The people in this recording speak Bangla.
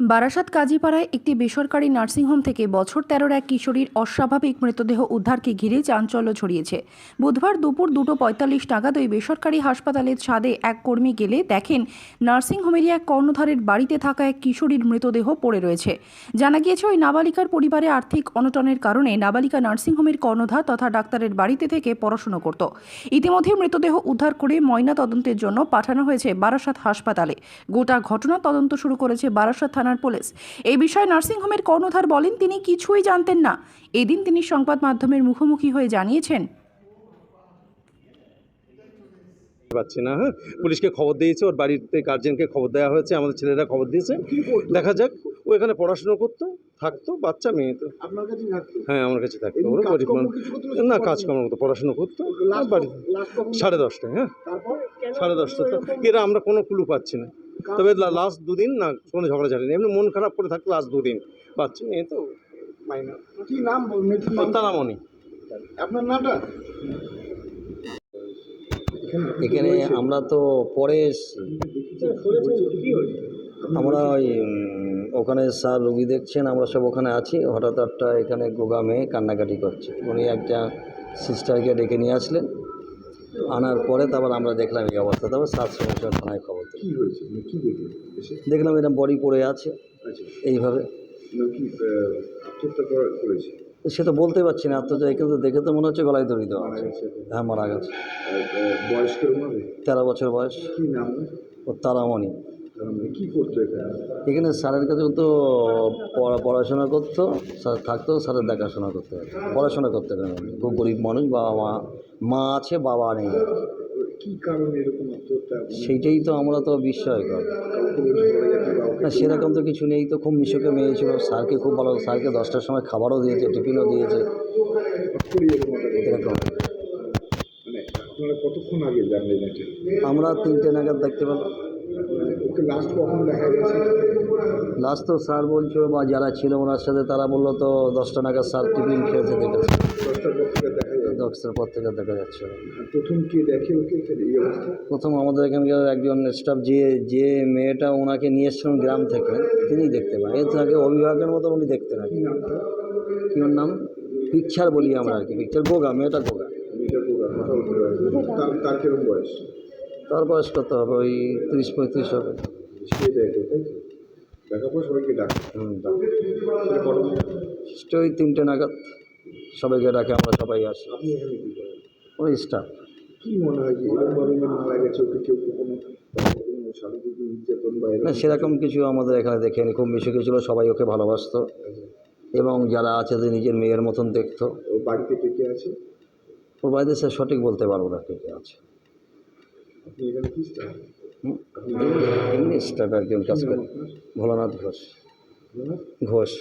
বারাসাত কাজীপাড়ায় একটি বেসরকারি নার্সিংহোম থেকে বছর তেরোর এক কিশোরীর অস্বাভাবিক মৃতদেহ উদ্ধারকে ঘিরে চাঞ্চল্য ছড়িয়েছে। বুধবার দুপুর দুটো পঁয়তাল্লিশ নাগাদ ওই বেসরকারি হাসপাতালের ছাদে এক কর্মী গেলে দেখেন নার্সিংহোমেরই এক কর্ণধারের বাড়িতে থাকা এক কিশোরীর মৃতদেহ পড়ে রয়েছে। জানা গিয়েছে, ওই নাবালিকার পরিবারে আর্থিক অনটনের কারণে নাবালিকা নার্সিংহোমের কর্ণধার তথা ডাক্তারের বাড়িতে থেকে পড়াশুনো করত। ইতিমধ্যে মৃতদেহ উদ্ধার করে ময়না তদন্তের জন্য পাঠানো হয়েছে বারাসাত হাসপাতালে। গোটা ঘটনা তদন্ত শুরু করেছে বারাসাত থানার পুলিশ। এই বিষয়ে নার্সিংহোমের কর্ণধার বলেন তিনি কিছুই জানতেন না। এদিন তিনি সংবাদ মাধ্যমের মুখোমুখি হয়ে জানিয়েছেন। পাচ্ছি না হ্যাঁ? পুলিশকে খবর দিয়েছে ওর বাড়িতে গার্জেনকে খবর দেওয়া হয়েছে আমাদের ছেলেরা খবর দিয়েছে। দেখা যাক ও এখানে পড়াশুনো করতো থাকতো বাচ্চা মেয়ে তো। আপনার কাছে থাকতো? হ্যাঁ আমার কাছে থাকতো। ওরা গরিব মানুষ না? কাজকর্ম করতো পড়াশুনো করতো। আর বাড়ি লাস্ট কখন সাড়ে দশটায় হ্যাঁ? সাড়ে দশটা তো এরা আমরা কোনো ক্লু পাচ্ছি না। তবে লাস্ট দুদিন না কোনো ঝগড়া ঝাড়ি এমনি মন খারাপ করে থাকতো লাস্ট দুদিন। বাচ্চা মেয়ে তো মাইনা কি নাম বল- মেয়েটির নাম? তারামণি আপনার নামটা? এখানে আমরা তো পরে এসছি। আমরা ওই ওখানে স্যার রুগী দেখছেন আমরা সব ওখানে আছি। হঠাৎ একটা এখানে গোগা মেয়ে কান্নাকাটি করছে। উনি একটা সিস্টারকে ডেকে নিয়ে আসলেন। আনার পরে তারপর আমরা দেখলাম এই অবস্থা। তারপর সাত সমস্যা থানায় খবর কি হয়েছে? মানে কি দেখলেন? এসে? দেখলাম এরকম বডি পড়ে আছে। আচ্ছা। এইভাবে। না কি আহ, আত্মহত্যা করা- করেছে? সে তো বলতে পারছি না আত্মহত্যা কিন্তু দেখে তো মনে হচ্ছে গলায় দড়ি দেওয়া মারা আছে। গেছে। হ্যাঁ মারা গেছে। আর, আহ, বয়স হবে তেরো বছর বয়স। কি নাম ওর? ও তারামণি। তার কি করতো এখানে স্যারের কাছে তো পড়া- পড়াশোনা করতো স্যার থাকতো স্যারের দেখাশোনা করতে। পড়াশোনা করতে পারে খুব গরিব মানুষ বাবা মা মা আছে বাবা নেই। কি কারণে এরকম সেইটাই তো আমরা তো বিস্ময়কর। না সেরকম তো কিছু নেই তো খুব মিশুকে মেয়ে ছিল। স্যারকে খুব ভালো স্যারকে দশটার সময় খাবারও দিয়েছে টিফিনও দিয়েছে। এরকম। মানে কতক্ষণ আগে জানলেন আমরা তিনটে নাগাদ দেখতে পেলাম ওকে লাস্ট কখন দেখা গেছে? লাস্ট তো স্যার বলছিল বা যারা ছিল ওনার সাথে তারা বলল তো দশটা নাগাদ স্যার টিফিন খেয়েছে দেখেছে। দশটার পর থেকে দেখা যায় দশটার পর থেকে দেখা যাচ্ছে। প্রথম কে দেখে ওকে এখানে এই অবস্থা? প্রথম আমাদের এখানকার একজন স্টাফ যে যে মেয়েটা ওনাকে নিয়ে এসেছিলেন গ্রাম থেকে তিনি দেখতে পান। এর থেকে অভিভাবকের মতো উনি দেখতে না কি ওর নাম? পিকচার বলি আমরা আর কি। পিকচার গোগা মেয়েটা গোগা। মেয়েটা পারে তার কিরম বয়স? তার বয়স কত হবে ওই তিরিশ পঁয়ত্রিশ হবে। ওই তিনটে নাগাদ সবাইকে ডাকে আমরা সবাই আসি। ওই স্টাফ মনে হয় না সেরকম কিছু আমাদের এখানে দেখেনি খুব মিশুকে ছিল সবাই ওকে ভালোবাসতো। এবং যারা আছে যে নিজের মেয়ের মতন দেখতো। ও বাড়িতে কে কে আছে? ওর বাড়িতে সে সঠিক বলতে পারব না কে কে আছে আপনি এখানে কি স্টাফ হুম? এমনি স্টাফ একজন কাজ করে ভোলানাথ ঘোষ ঘোষ